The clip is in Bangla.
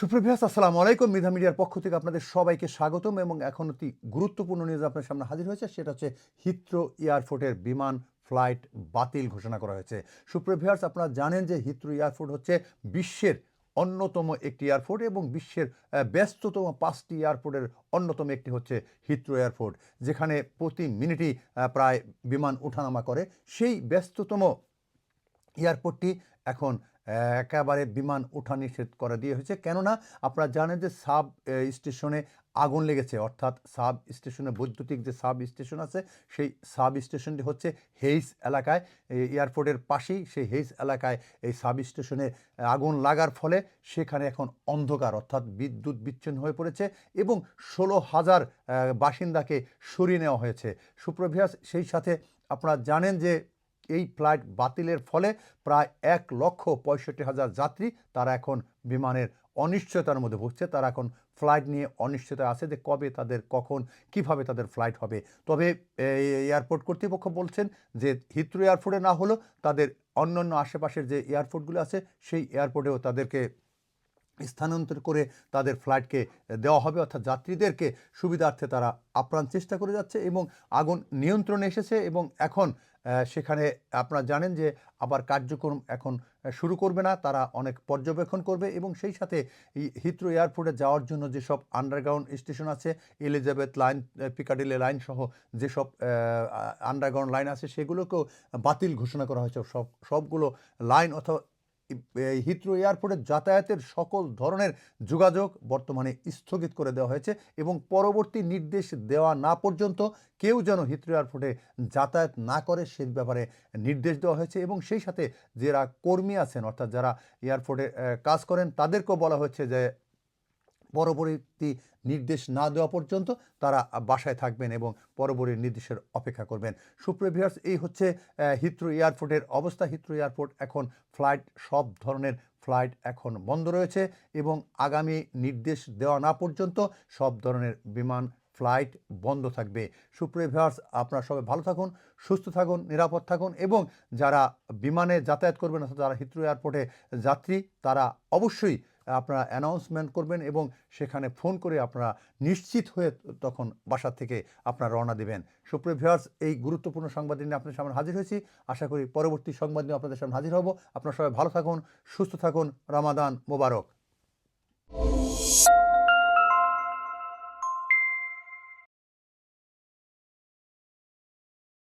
সুপ্রভিয়াস আসসালামু আলাইকুম। মিধা মিডিয়ার পক্ষ থেকে আপনাদের সবাইকে স্বাগতম এবং এখন অতি গুরুত্বপূর্ণ নিউজ আপনার সামনে হাজির হয়েছে, সেটা হচ্ছে হিথ্রো এয়ারপোর্টের বিমান ফ্লাইট বাতিল ঘোষণা করা হয়েছে। সুপ্রভিয়ার্স আপনারা জানেন যে হিথ্রো এয়ারপোর্ট হচ্ছে বিশ্বের অন্যতম একটি এয়ারপোর্ট এবং বিশ্বের ব্যস্ততম পাঁচটি এয়ারপোর্টের অন্যতম একটি হচ্ছে হিথ্রো এয়ারপোর্ট যেখানে প্রতি মিনিটই প্রায় বিমান ওঠানামা করে। সেই ব্যস্ততম এয়ারপোর্টটি এখন একেবারে বিমান ওঠা নিষেধ করে দিয়ে হয়েছে। কেননা আপনারা জানেন যে সাব স্টেশনে আগুন লেগেছে। অর্থাৎ সাব স্টেশনে, বৈদ্যুতিক যে সাব স্টেশন আছে, সেই সাব স্টেশনটি হচ্ছে হেইস এলাকায়। এয়ারপোর্টের পাশেই সেই হেইস এলাকায় এই সাব স্টেশনে আগুন লাগার ফলে সেখানে এখন অন্ধকার, অর্থাৎ বিদ্যুৎ বিচ্ছিন্ন হয়ে পড়েছে এবং ষোলো হাজার বাসিন্দাকে সরিয়ে নেওয়া হয়েছে। সুপ্রভিয়াস সেই সাথে আপনারা জানেন যে এই ফ্লাইট বাতিলের ফলে প্রায় এক লক্ষ পঁয়ষট্টি হাজার যাত্রী তারা এখন বিমানের অনিশ্চয়তার মধ্যে ভুগছে। তারা এখন ফ্লাইট নিয়ে অনিশ্চয়তা আছে যে কবে তাদের, কখন, কীভাবে তাদের ফ্লাইট হবে। তবে এয়ারপোর্ট কর্তৃপক্ষ বলছেন যে হিথ্রো এয়ারপোর্টে না হলেও তাদের অন্যান্য আশেপাশের যে এয়ারপোর্টগুলো আছে, সেই এয়ারপোর্টেও তাদেরকে স্থানান্তর করে তাদের ফ্লাইটকে দেওয়া হবে। অর্থাৎ যাত্রীদেরকে সুবিধার্থে তারা আপ্রাণ চেষ্টা করে যাচ্ছে এবং আগুন নিয়ন্ত্রণে এসেছে এবং এখন সেখানে আপনারা জানেন যে আবার কার্যক্রম এখন শুরু করবে না, তারা অনেক পর্যবেক্ষণ করবে এবং সেই সাথে হিথ্রো এয়ারপোর্টে যাওয়ার জন্য যেসব আন্ডারগ্রাউন্ড স্টেশন আছে এলিজাবেথ লাইন পিকাডিলে লাইন সহ যেসব আন্ডারগ্রাউন্ড লাইন আছে, সেগুলোকেও বাতিল ঘোষণা করা হয়েছে। সব, সবগুলো লাইন অথবা হিথ্রো এয়ারপোর্টে যাতায়াতের সকল ধরনের যোগাযোগ বর্তমানে স্থগিত করে দেওয়া হয়েছে এবং পরবর্তী নির্দেশ দেওয়া না পর্যন্ত কেউ যেন হিথ্রো এয়ারপোর্টে যাতায়াত না করে সে ব্যাপারে নির্দেশ দেওয়া হয়েছে এবং সেই সাথে যারা কর্মী আছেন, অর্থাৎ যারা এয়ারপোর্টে কাজ করেন, তাদেরকেও বলা হয়েছে যে পরবর্তী নির্দেশ না দেওয়া পর্যন্ত তারা বাসায় থাকবেন এবং পরবর্তী নির্দেশের অপেক্ষা করবেন। সুপ্রিভিয়ার্স এই হচ্ছে হিথ্রো এয়ারপোর্টের অবস্থা। হিথ্রো এয়ারপোর্ট এখন ফ্লাইট সব ধরনের ফ্লাইট এখন বন্ধ রয়েছে এবং আগামী নির্দেশ দেওয়া না পর্যন্ত সব ধরনের বিমান ফ্লাইট বন্ধ থাকবে। সুপ্রিভিয়ার্স আপনারা সবাই ভালো থাকুন, সুস্থ থাকুন, নিরাপদ থাকুন এবং যারা বিমানে যাতায়াত করবেন অর্থাৎ যারা হিথ্রো এয়ারপোর্টে যাত্রী, তারা অবশ্যই আপনারা অ্যানাউন্সমেন্ট করবেন এবং সেখানে ফোন করে আপনারা নিশ্চিত হয়ে তখন বাসা থেকে আপনারা রওনা দেবেন। সুপ্রিয় ভিউয়ার্স এই গুরুত্বপূর্ণ সংবাদ নিয়ে আপনাদের সামনে হাজির হয়েছি। আশা করি পরবর্তী সংবাদ নিয়ে আপনাদের সামনে হাজির হব। আপনারা সবাই ভালো থাকুন, সুস্থ থাকুন। রামাদান মোবারক।